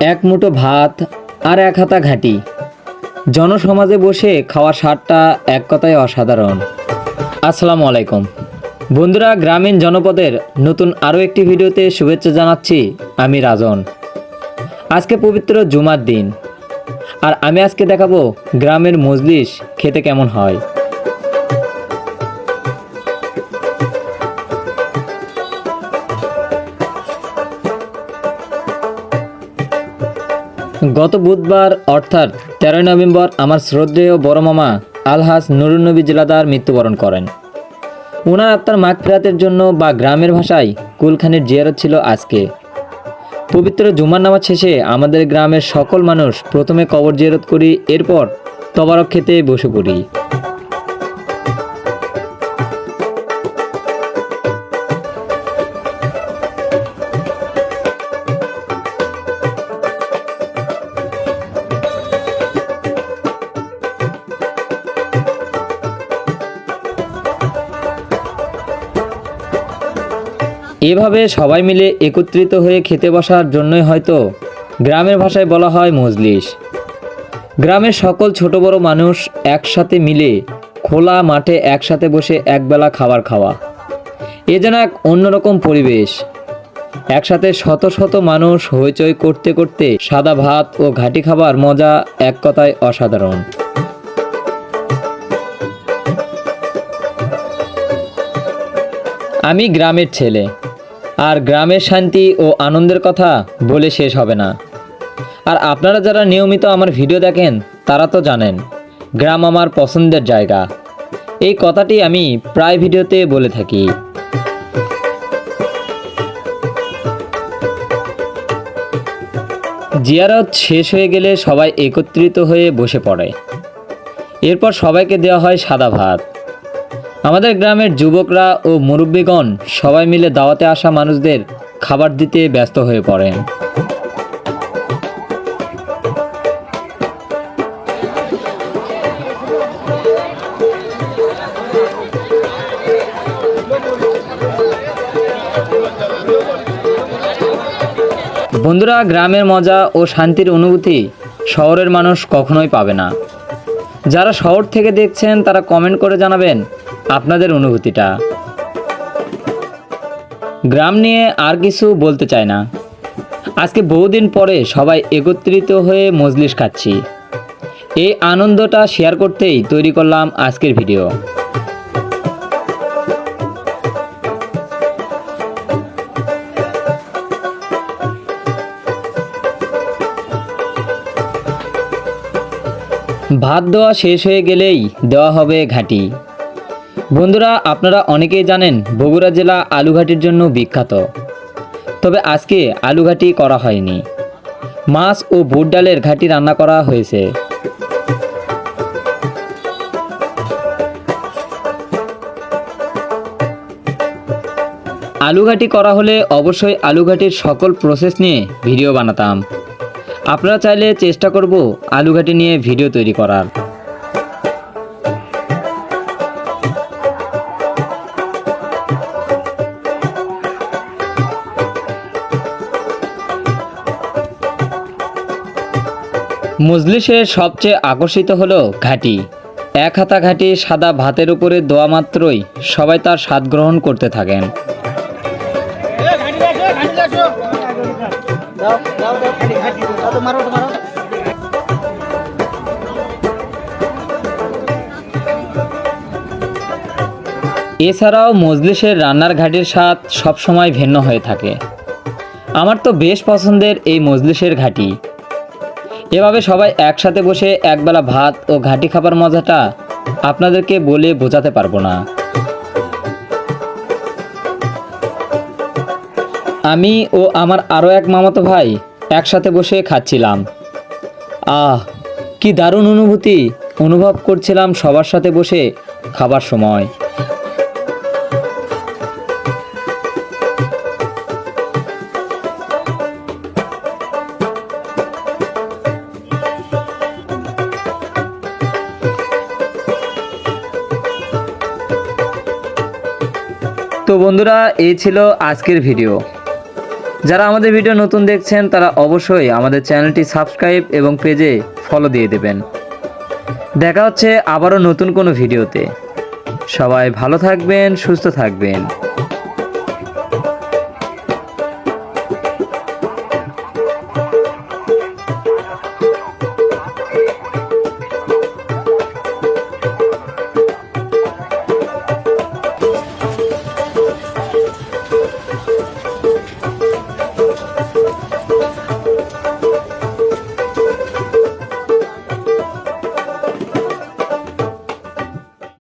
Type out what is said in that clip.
এক মুঠো ভাত আর এক হাতা ঘাটি। জনসমাজে বসে খাওয়ার স্বাদটা এক কথায় অসাধারণ। আসসালামু আলাইকুম। বন্ধুরা, গ্রামীণ জনপদের নতুন আরও একটি ভিডিওতে শুভেচ্ছা জানাচ্ছি আমি রাজন। আজকে পবিত্র জুমার দিন। আর আমি আজকে দেখাবো গ্রামের মজলিস খেতে কেমন হয়। গত বুধবার, অর্থাৎ তেরোই নভেম্বর, আমার শ্রদ্ধেয় বড় মামা আলহাজ নুরুন্নবী জেলাদার মৃত্যুবরণ করেন। ওনার আত্মার মাঘ ফেরাতের জন্য বা গ্রামের ভাষায় কুলখানির জিয়ারত ছিল আজকে। পবিত্র জুমার নামাজ শেষে আমাদের গ্রামের সকল মানুষ প্রথমে কবর জিয়ারত করি, এরপর তবারক খেতে বসে পড়ি। এভাবে সবাই মিলে একত্রিত হয়ে খেতে বসার জন্যই হয়তো গ্রামের ভাষায় বলা হয় মজলিস। গ্রামের সকল ছোট বড় মানুষ একসাথে মিলে খোলা মাঠে একসাথে বসে একবেলা খাবার খাওয়া। এ যেন এক অন্যরকম পরিবেশ। একসাথে শত শত মানুষ হইচই করতে করতে সাদা ভাত ও ঘাটি খাবার মজা এক কথায় অসাধারণ। আমি গ্রামের ছেলে। আর গ্রামের শান্তি ও আনন্দের কথা বলে শেষ হবে না। আর আপনারা যারা নিয়মিত আমার ভিডিও দেখেন, তারা তো জানেন, গ্রাম আমার পছন্দের জায়গা। এই কথাটি আমি প্রায় ভিডিওতে বলে থাকি। জিয়ারত শেষ হয়ে গেলে সবাই একত্রিত হয়ে বসে পড়ে। এরপর সবাইকে দেওয়া হয় সাদা ভাত। আমাদের গ্রামের যুবকরা ও মুরব্বীগণ সবাই মিলে দাওয়াতে আসা মানুষদের খাবার দিতে ব্যস্ত হয়ে পড়েন। বন্ধুরা, গ্রামের মজা ও শান্তির অনুভূতি শহরের মানুষ কখনোই পাবে না। যারা শহর থেকে দেখছেন, তারা কমেন্ট করে জানাবেন আপনাদের অনুভূতিটা। গ্রাম নিয়ে আর কিছু বলতে চায় না। আজকে বহুদিন পরে সবাই একত্রিত হয়ে মজলিস খাচ্ছি। এই আনন্দটা শেয়ার করতেই তৈরি করলাম আজকের ভিডিও ভাত দেওয়া শেষ হয়ে গেলেই দেওয়া হবে ঘাটি। বন্ধুরা, আপনারা অনেকেই জানেন বগুড়া জেলা আলুঘাটির জন্য বিখ্যাত। তবে আজকে আলুঘাটি করা হয়নি। মাছ ও বুট ডালের ঘাটি রান্না করা হয়েছে। আলুঘাটি করা হলে অবশ্যই আলুঘাটির সকল প্রসেস নিয়ে ভিডিও বানাতাম। আপনারা চাইলে চেষ্টা করব আলুঘাটি নিয়ে ভিডিও তৈরি করার। মজলিসের সবচেয়ে আকর্ষিত হলো ঘাটি। এক হাতা ঘাটি সাদা ভাতের উপরে দোয়া মাত্রই সবাই তার স্বাদ গ্রহণ করতে থাকেন। এছাড়াও মজলিসের রান্নার ঘাটির স্বাদ সবসময় ভিন্ন হয়ে থাকে। আমার তো বেশ পছন্দের এই মজলিসের ঘাটি। এভাবে সবাই একসাথে বসে একবেলা ভাত ও ঘাটি খাবার মজাটা আপনাদেরকে বলে বোঝাতে পারব না। আমি ও আমার আরও এক মামাতো ভাই একসাথে বসে খাচ্ছিলাম। আহ, কি দারুণ অনুভূতি অনুভব করছিলাম সবার সাথে বসে খাবার সময়। তো বন্ধুরা, এই ছিল আজকের ভিডিও। যারা আমাদের ভিডিও নতুন দেখছেন, তারা অবশ্যই আমাদের চ্যানেলটি সাবস্ক্রাইব এবং পেজে ফলো দিয়ে দেবেন। দেখা হচ্ছে আবারও নতুন কোনো ভিডিওতে। সবাই ভালো থাকবেন, সুস্থ থাকবেন।